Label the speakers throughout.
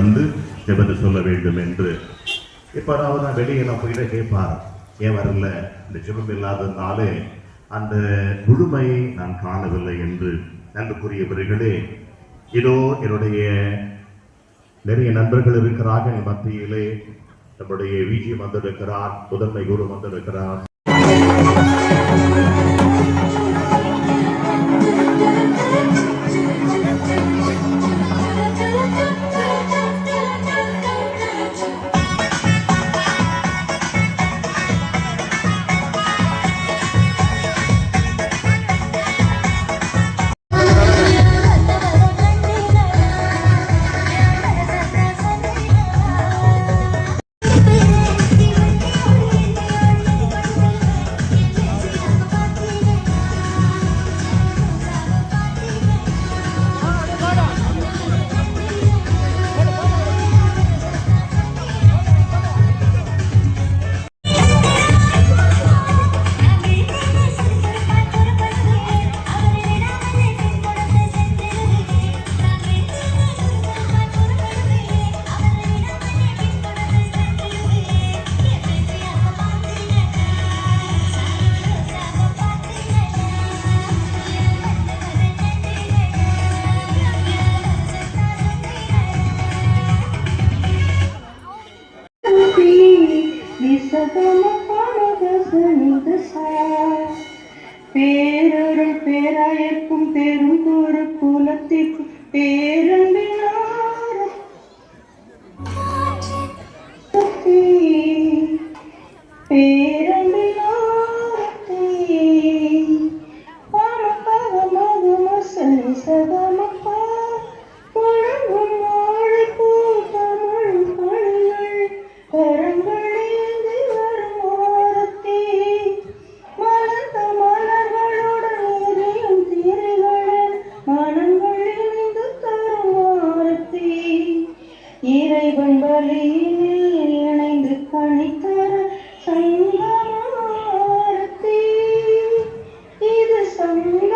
Speaker 1: வந்து ஜபத்தை சொல்ல வேண்டும் என்று. இப்போ அதாவது நான் வெளியெல்லாம் போயிட்டு கேட்பார் ஏன் வரல? இந்த ஜபம் இல்லாததுனாலே அந்த முழுமையை நான் காணவில்லை என்று. அன்புக்குரியவர்களே இதோ என்னுடைய நிறைய நண்பர்கள் இருக்கிறார்கள் மத்தியிலே. நம்முடைய விஜி வந்திருக்கிறார் முதன்மை குரு வந்திருக்கிறார்.
Speaker 2: பேரருள் பேராயர்க்கும் பெரும் ஒரு குலத்திற்கும் பேரன்பினார் இது சங்கமாரத்தி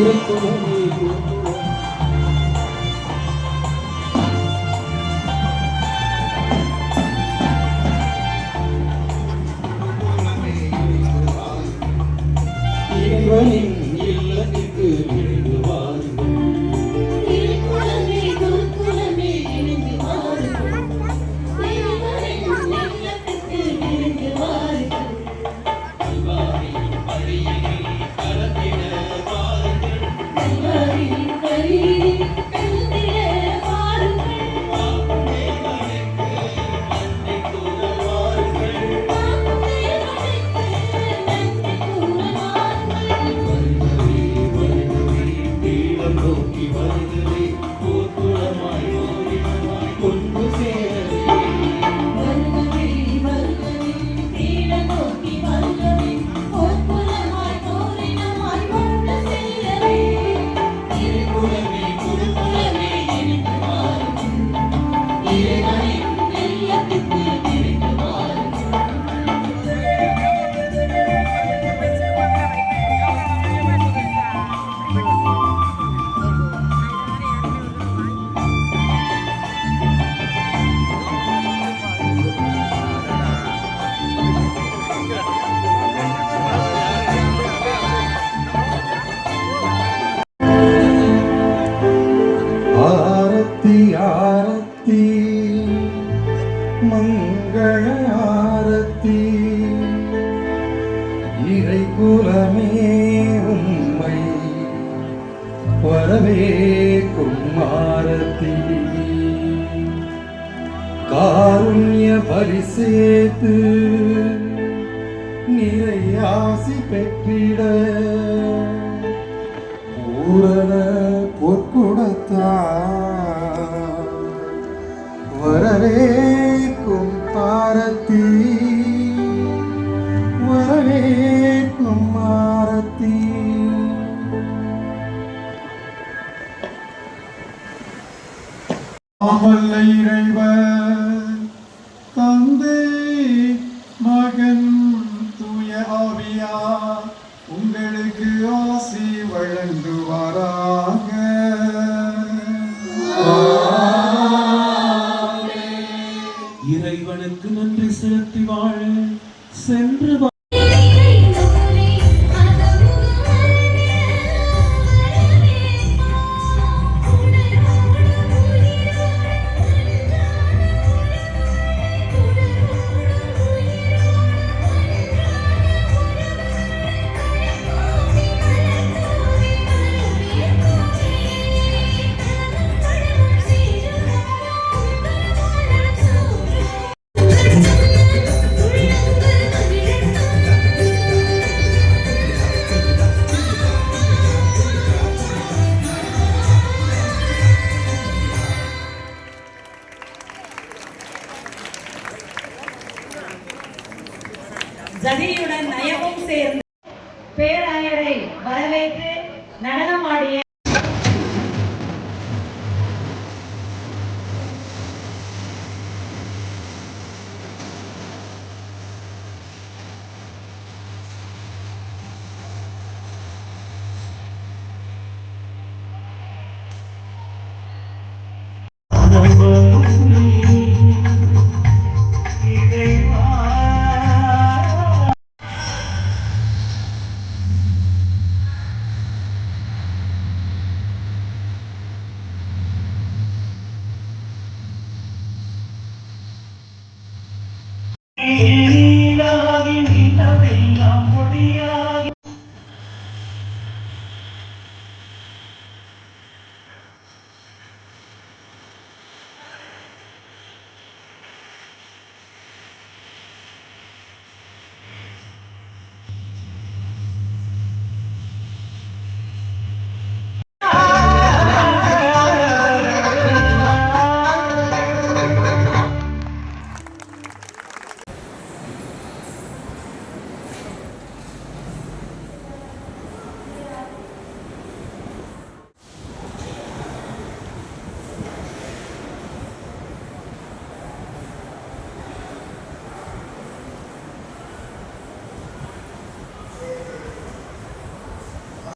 Speaker 3: Senhor. வரவேற்கும் ஆரத்தி காருண்ய பரிசேத்து நிறையாசி பெற்றிட. பூரண பொற்குடத்தா.
Speaker 4: வரவே اللهم لا ريب
Speaker 5: ஜதியுடன் நயமும் சேர்ந்து பேராயரை வரவேற்று நடனமாடிய